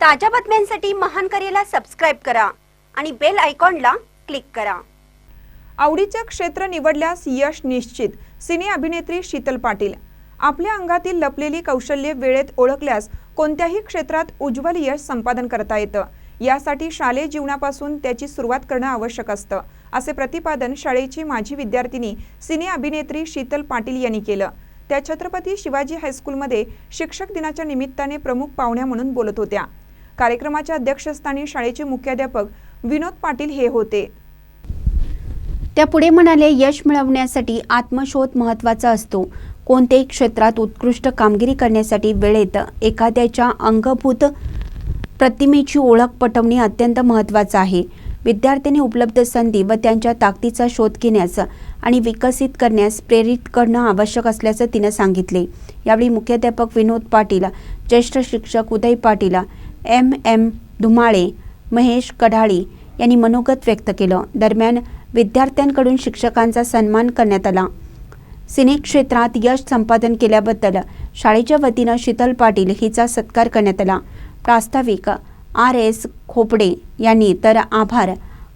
ताज्या बातम्यांसाठी महान करेला सबस्क्राईब करा आणि बेल आयकॉनला क्लिक करा. आवडीचं क्षेत्र निवडल्यास यश निश्चित सिने अभिनेत्री शीतल पाटील. आपल्या अंगातील लपलेली कौशल्ये वेळेत ओळखल्यास कोणत्याही क्षेत्रात उज्ज्वल यश संपादन करता येतं. यासाठी शालेय जीवनापासून त्याची सुरुवात करणं आवश्यक असतं असे प्रतिपादन शाळेची माजी विद्यार्थिनी सिने अभिनेत्री शीतल पाटील यांनी केलं. त्या छत्रपती शिवाजी हायस्कूलमध्ये शिक्षक दिनाच्या निमित्ताने प्रमुख पाहुण्या म्हणून बोलत होत्या. कार्यक्रमाच्या अध्यक्षस्थानी शाळेचे मुख्याध्यापक विनोद पाटील हे होते. त्या पुढे म्हणाले यश मिळवण्यासाठी आत्मशोध महत्त्वाचा असतो. कोणत्याही क्षेत्रात उत्कृष्ट कामगिरी करण्यासाठी वेळेत एखाद्याच्या अंगभूत प्रतिमेची ओळख पटवणे अत्यंत महत्त्वाचं आहे. विद्यार्थ्यांनी उपलब्ध संधी व त्यांच्या ताकदीचा शोध घेण्यास आणि विकसित करण्यास प्रेरित करणं आवश्यक असल्याचं तिनं सांगितले. यावेळी मुख्याध्यापक विनोद पाटील ज्येष्ठ शिक्षक उदय पाटील एम. एम. धुमाळे महेश कढाळी यांनी मनोगत व्यक्त केलं. दरम्यान विद्यार्थ्यांकडून शिक्षकांचा सन्मान करण्यात आला. सिने क्षेत्रात यश संपादन केल्याबद्दल शाळेच्या वतीनं शीतल पाटील हिचा सत्कार करण्यात आला. प्रास्ताविक आर. एस. खोपडे यांनी तर आभार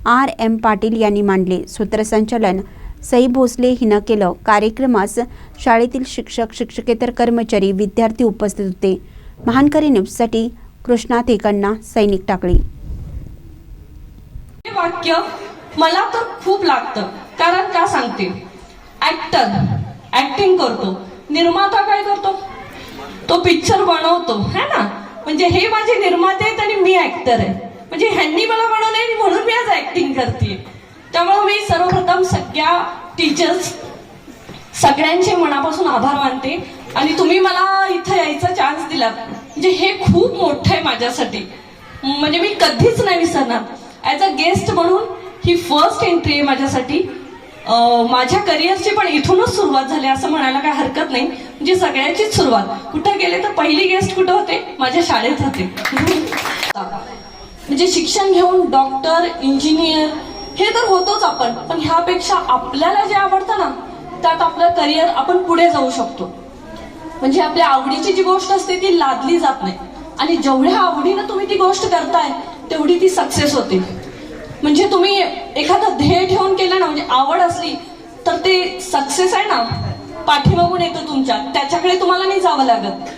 आर. एम. पाटील यांनी मांडले सूत्रसंचालन सई भोसले हिनं केलं. कार्यक्रमास शाळेतील शिक्षक शिक्षकेतर कर्मचारी विद्यार्थी उपस्थित होते. महानकरी न्यूजसाठी कृष्णा तेकण्णा सैनिक टाकळी हे वाक्य मला तर खूप लागतं कारण का सांगते ऍक्टर ऍक्टिंग करतो. निर्माता काय करतो? तो पिक्चर बनवतो है ना? म्हणजे हे माझे निर्माते आहेत आणि मी ऍक्टर आहे. म्हणजे ह्यांनी मला बनवलंय म्हणून मी आज ऍक्टिंग करते त्यामुळे मी सर्वप्रथम सगळ्या टीचर्स सगळ्यांचे मनापासून आभार मानते. आणि तुम्ही मला इथं यायचा चान्स दिला म्हणजे हे खूप मोठं आहे माझ्यासाठी. म्हणजे मी कधीच नाही विसरणार. ॲज अ गेस्ट म्हणून ही फर्स्ट एंट्री आहे माझ्यासाठी. माझ्या करिअरची पण इथूनच सुरुवात झाली असं म्हणायला काय हरकत नाही. म्हणजे सगळ्याचीच सुरुवात. कुठं गेले तर पहिली गेस्ट कुठं होते? माझ्या शाळेत होते. म्हणजे शिक्षण घेऊन डॉक्टर इंजिनियर हे तर होतोच आपण. पण ह्यापेक्षा आपल्याला जे आवडतं ना त्यात आपलं करिअर आपण पुढे जाऊ शकतो. म्हणजे आपल्या आवडीची जी गोष्ट असते ती लादली जात नाही. आणि जेवढ्या आवडीनं तुम्ही ती गोष्ट करताय तेवढी ती सक्सेस होते. म्हणजे तुम्ही एखादं ध्येय ठेवून केलं ना म्हणजे आवड असली तर ते सक्सेस आहे ना. पाठीमागून येतं तुमच्या. त्याच्याकडे तुम्हाला नाही जावं लागत.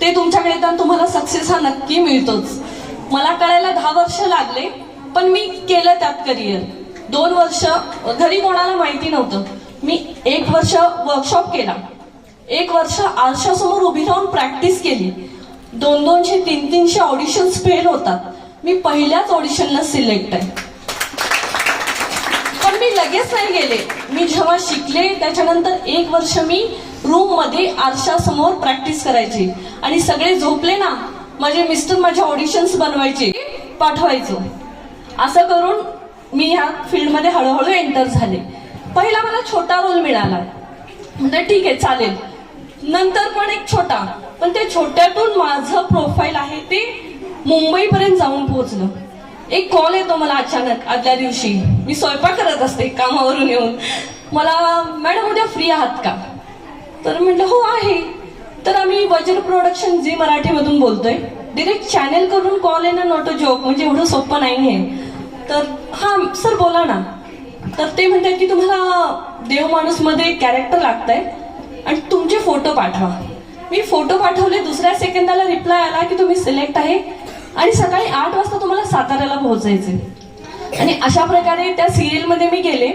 ते तुमच्याकडे येतात तुम्हाला सक्सेस हा नक्की मिळतोच. मला कळायला दहा वर्ष लागले पण मी केलं त्यात करिअर दोन वर्ष घरी कोणाला माहिती नव्हतं. मी एक वर्ष वर्कशॉप केला. एक वर्ष आरशासमोर उभी राहून प्रॅक्टिस केली. दोन दोनशे तीन तीनशे ऑडिशन्स फेल होतात. मी पहिल्याच ऑडिशनला सिलेक्ट आहे. पण मी लगेच नाही गेले. मी जेव्हा शिकले त्याच्यानंतर एक वर्ष मी रूममध्ये आरशासमोर प्रॅक्टिस करायची. आणि सगळे झोपले ना माझे मिस्टर माझ्या ऑडिशन्स बनवायचे पाठवायचो. असं करून मी ह्या फील्डमध्ये हळूहळू एंटर झाले. पहिला मला छोटा रोल मिळाला. म्हणजे ठीक आहे चालेल. नंतर पण एक छोटा पण त्या छोट्यातून माझं प्रोफाईल आहे ते मुंबईपर्यंत जाऊन पोहोचलं. एक कॉल येतो मला अचानक आदल्या दिवशी. मी स्वयंपाक करत असते कामावरून येऊन. मला मॅडम उद्या फ्री आहात का? तर म्हटलं हो आहे. तर आम्ही वज्र प्रोडक्शन जी मराठीमधून बोलतोय डिरेक्ट चॅनेल करून कॉल येणं नॉट अ जॉब म्हणजे एवढं सोपं आहे तर हा सर बोला ना. तर ते म्हणतात की तुम्हाला देव माणूसमध्ये कॅरेक्टर कॅरेक्टर लागतंय. आणि तुमचे फोटो पाठवा. मी फोटो पाठवले दुसऱ्या सेकंदाला रिप्लाय आला की तुम्ही सिलेक्ट आहे. आणि सकाळी आठ वाजता तुम्हाला साताऱ्याला पोहोचायचे आणि अशा प्रकारे त्या सिरियलमध्ये मी गेले.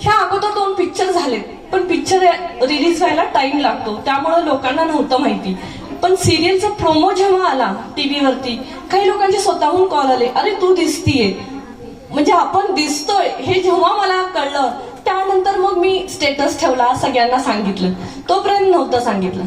ह्या अगोदर दोन पिक्चर झालेत पण पिक्चर रिलीज व्हायला टाइम लागतो. त्यामुळं लोकांना नव्हतं माहिती. पण सिरियलचा प्रोमो जेव्हा आला टीव्हीवरती काही लोकांचे स्वतःहून कॉल आले. अरे तू दिसतीये. म्हणजे आपण दिसतोय हे जेव्हा मला कळलं त्यानंतर मग मी स्टेटस ठेवला सगळ्यांना सांगितलं. तोपर्यंत नव्हतं सांगितलं.